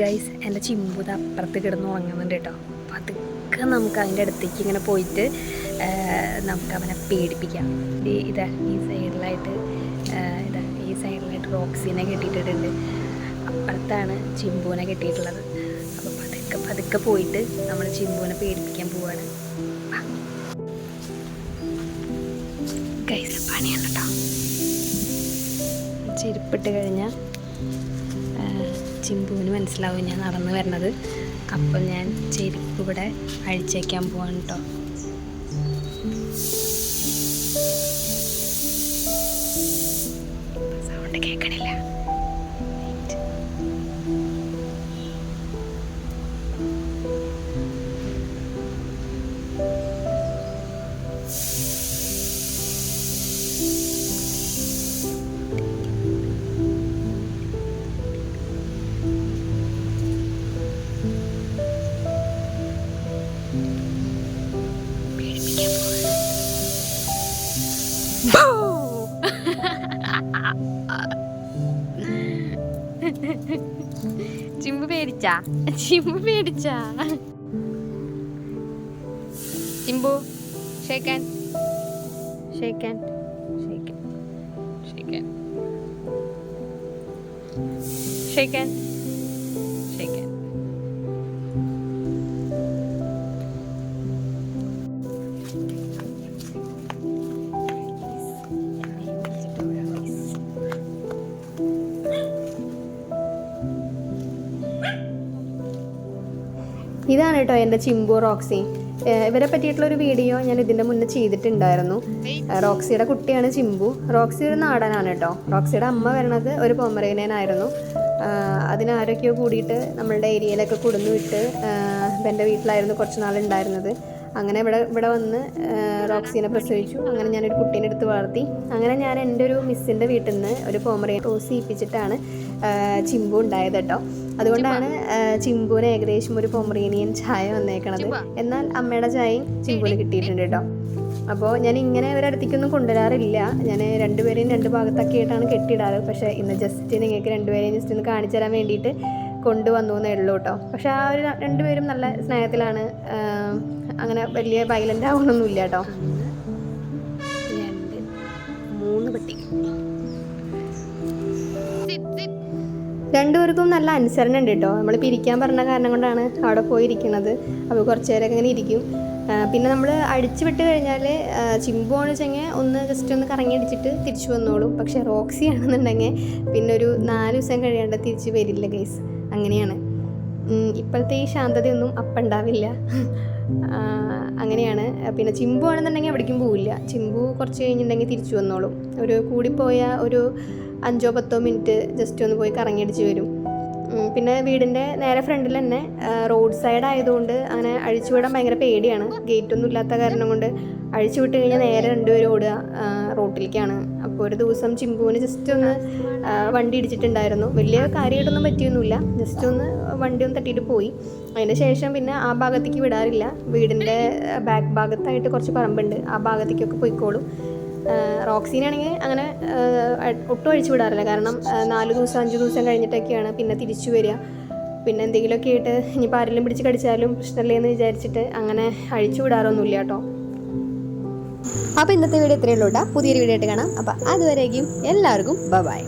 Guys എന്റെ ചിമ്പുത അപ്പുറത്ത് കിടന്ന് ഉറങ്ങുന്നുണ്ട് കേട്ടോ. അപ്പം അതൊക്കെ നമുക്ക് അതിന്റെ അടുത്തേക്ക് ഇങ്ങനെ പോയിട്ട് നമുക്ക് അവനെ പേടിപ്പിക്കാം. ഈ ഇതാ ഈ സൈഡിലായിട്ട് ഇതാ ഈ സൈഡിലായിട്ട് റോക്സിനെ കെട്ടിയിട്ടിട്ടുണ്ട്. അപ്പുറത്താണ് ചിമ്പുവിനെ കെട്ടിയിട്ടുള്ളത്. അപ്പോൾ പതുക്കെ പതുക്കെ പോയിട്ട് നമ്മൾ ചിമ്പുവിനെ പേടിപ്പിക്കാൻ പോവാണ്. ഗൈസ് പണിയാണ് കേട്ടോ. ചെരുപ്പിട്ട് കഴിഞ്ഞാൽ ചിമ്പുവിന് മനസ്സിലാവും ഞാൻ നടന്നു വരണത് അപ്പം ഞാൻ ചെരുപ്പ് ഇവിടെ അഴിച്ചേക്കാൻ പോവാണ് കേട്ടോ സൗണ്ട് കേൾക്കണില്ല ചിമ്പ് പേടിച്ചാ? ചിമ്പ് പേടിച്ചാ? ചിമ്പു ഷേക്കാൻ. ഷേക്കാൻ. ഷേക്കാൻ. ഷേക്കാൻ. ഷേക്കാൻ ഇതാണ് കേട്ടോ എന്റെ ചിമ്പു റോക്സി. ഇവരെ പറ്റിയിട്ടുള്ള ഒരു വീഡിയോ ഞാൻ ഇതിന്റെ മുന്നേ ചെയ്തിട്ടുണ്ടായിരുന്നു. റോക്സിയുടെ കുട്ടിയാണ് ചിമ്പു. റോക്സി ഒരു നാടനാണ് കേട്ടോ. റോക്സിയുടെ അമ്മ വരണത് ഒരു പൊമറേനിയനായിരുന്നു അതിനാരൊക്കെയോ കൂടിയിട്ട് നമ്മളുടെ ഏരിയയിലൊക്കെ കുടുന്നു വിട്ട് എന്റെ വീട്ടിലായിരുന്നു കുറച്ച് നാളുണ്ടായിരുന്നത്. അങ്ങനെ ഇവിടെ ഇവിടെ വന്ന് റോക്സിനെ പ്രസവിച്ചു. അങ്ങനെ ഞാനൊരു കുട്ടീനെ എടുത്ത് വളർത്തി. അങ്ങനെ ഞാൻ എന്റെ ഒരു മിസ്സിന്റെ വീട്ടിൽ നിന്ന് ഒരു പോമറിയെ റോസ് ഇപ്പിച്ചിട്ടാണ് ഏഹ് ചിമ്പു ഉണ്ടായത് കേട്ടോ. അതുകൊണ്ടാണ് ചിമ്പുവിന് ഏകദേശം ഒരു പൊമറേനിയൻ ചായ വന്നേക്കണത്. എന്നാൽ അമ്മയുടെ ചായയും ചിമ്പുവിന് കിട്ടിയിട്ടുണ്ട് കേട്ടോ. അപ്പോൾ ഞാൻ ഇങ്ങനെ ഇവരടുത്തേക്കൊന്നും കൊണ്ടുവരാറില്ല. ഞാൻ രണ്ടുപേരെയും രണ്ട് ഭാഗത്തൊക്കെ ആയിട്ടാണ് കെട്ടിയിടാറ്. പക്ഷേ ഇന്ന് ജസ്റ്റ് നിങ്ങൾക്ക് രണ്ടുപേരെയും ജസ്റ്റ് ഒന്ന് കാണിച്ചു തരാൻ വേണ്ടിയിട്ട് കൊണ്ടുവന്നു എന്നേ ഉള്ളൂ കേട്ടോ. പക്ഷേ ആ ഒരു രണ്ടുപേരും നല്ല സ്നേഹത്തിലാണ്. അങ്ങനെ വലിയ വയലന്റ് ആവണമൊന്നുമില്ല കേട്ടോ. രണ്ട് മൂന്ന് പട്ടി. രണ്ടുപേർക്കും നല്ല അനുസരണ ഉണ്ട് കേട്ടോ. നമ്മൾ പിരിക്കാൻ പറഞ്ഞ കാരണം കൊണ്ടാണ് അവിടെ പോയിരിക്കുന്നത്. അപ്പോൾ കുറച്ച് നേരമൊക്കെ ഇങ്ങനെ ഇരിക്കും. പിന്നെ നമ്മൾ അടിച്ചു വിട്ട് കഴിഞ്ഞാൽ ചിമ്പു ആണ് വെച്ചെങ്കിൽ ഒന്ന് ജസ്റ്റ് ഒന്ന് കറങ്ങി അടിച്ചിട്ട് തിരിച്ചു വന്നോളും. പക്ഷേ റോക്സി ആണെന്നുണ്ടെങ്കിൽ പിന്നെ ഒരു നാല് ദിവസം കഴിയാണ്ട് തിരിച്ച് വരില്ല ഗൈസ് അങ്ങനെയാണ്. ഇപ്പോഴത്തെ ഈ ശാന്തതയൊന്നും അപ്പം ഉണ്ടാവില്ല അങ്ങനെയാണ്. പിന്നെ ചിമ്പു ആണെന്നുണ്ടെങ്കിൽ എവിടേക്കും പോവില്ല. ചിമ്പു കുറച്ച് കഴിഞ്ഞിട്ടുണ്ടെങ്കിൽ തിരിച്ചു വന്നോളും. ഒരു കൂടിപ്പോയ ഒരു അഞ്ചോ പത്തോ മിനിറ്റ് ജസ്റ്റ് ഒന്ന് പോയി കറങ്ങിയടിച്ച് വരും. പിന്നെ വീടിന്റെ നേരെ ഫ്രണ്ടിൽ തന്നെ റോഡ് സൈഡ് ആയതുകൊണ്ട് അങ്ങനെ അഴിച്ചുവിടാൻ ഭയങ്കര പേടിയാണ്. ഗേറ്റ് ഒന്നും ഇല്ലാത്ത കാരണം കൊണ്ട് അഴിച്ചു വിട്ട് കഴിഞ്ഞാൽ നേരെ രണ്ടുപേരും ഓടുക റോട്ടിലേക്കാണ്. അപ്പോൾ ഒരു ദിവസം ചിമ്പുവിന് ജസ്റ്റ് ഒന്ന് വണ്ടി ഇടിച്ചിട്ടുണ്ടായിരുന്നു. വലിയ കാര്യമായിട്ടൊന്നും പറ്റിയൊന്നുമില്ല. ജസ്റ്റ് ഒന്ന് വണ്ടി ഒന്ന് തട്ടിയിട്ട് പോയി. അതിന് ശേഷം പിന്നെ ആ ഭാഗത്തേക്ക് വിടാറില്ല. വീടിന്റെ ബാക്ക് ഭാഗത്തായിട്ട് കുറച്ച് പറമ്പുണ്ട്. ആ ഭാഗത്തേക്കൊക്കെ പോയിക്കോളും. റോക്സീനാണെങ്കിൽ അങ്ങനെ ഒട്ടും അഴിച്ചു വിടാറില്ല. കാരണം നാല് ദിവസം അഞ്ച് ദിവസം കഴിഞ്ഞിട്ടൊക്കെയാണ് പിന്നെ തിരിച്ചു വരിക. പിന്നെ എന്തെങ്കിലുമൊക്കെ ആയിട്ട് ഇനിയിപ്പോൾ ആരെങ്കിലും പിടിച്ച് കടിച്ചാലും പ്രശ്നമില്ലേ എന്ന് വിചാരിച്ചിട്ട് അങ്ങനെ അഴിച്ചു വിടാറൊന്നുമില്ല കേട്ടോ. അപ്പോൾ ഇന്നത്തെ വീഡിയോ ഇത്രയേ ഉള്ളൂ കേട്ടോ. പുതിയൊരു വീഡിയോ ആയിട്ട് കാണാം. അപ്പോൾ അതുവരേക്കും എല്ലാവർക്കും ബൈ